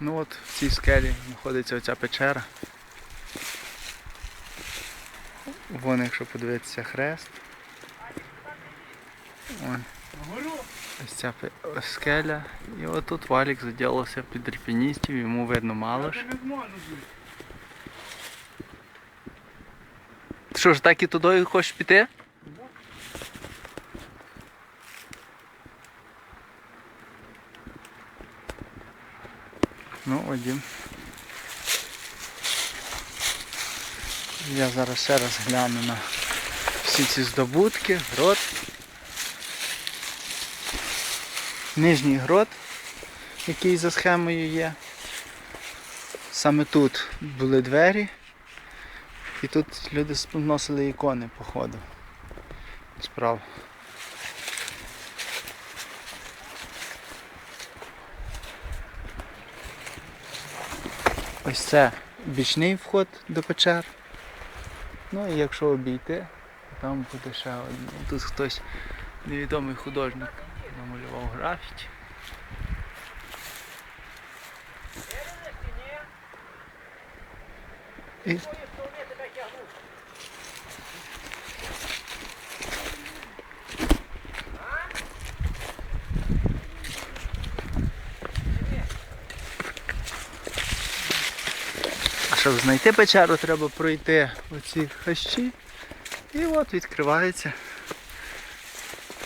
Ну от в цій скелі знаходиться оця печера. Вон, якщо подивитися хрест. Вон. Ось ця скеля. І отут валік заділився під альпіністів, йому видно мало ж. Що ж так і туди хочеш піти? Ну, Вадим. Я зараз ще раз гляну на всі ці здобутки, грот. Нижній грот, який за схемою є. Саме тут були двері. І тут люди носили ікони, походу. Справа. Ось це бічний вход до печер. Ну і якщо обійти, там буде ще один. Тут хтось невідомий художник намалював графіті. І... щоб знайти печеру, треба пройти оці хащі. І от відкривається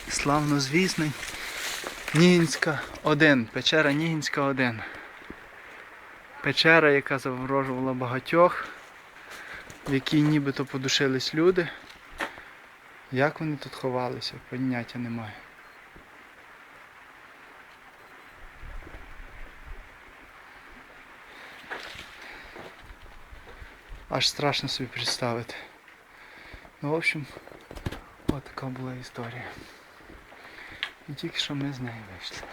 славнозвісний Нігінська 1. Печера Нігінська 1. Печера, яка заворожувала багатьох, в якій нібито подушились люди. Як вони тут ховалися, поняття немає. Аж страшно собі представити. Ну, в общем, от така була історія. І тільки що ми з нею вийшли.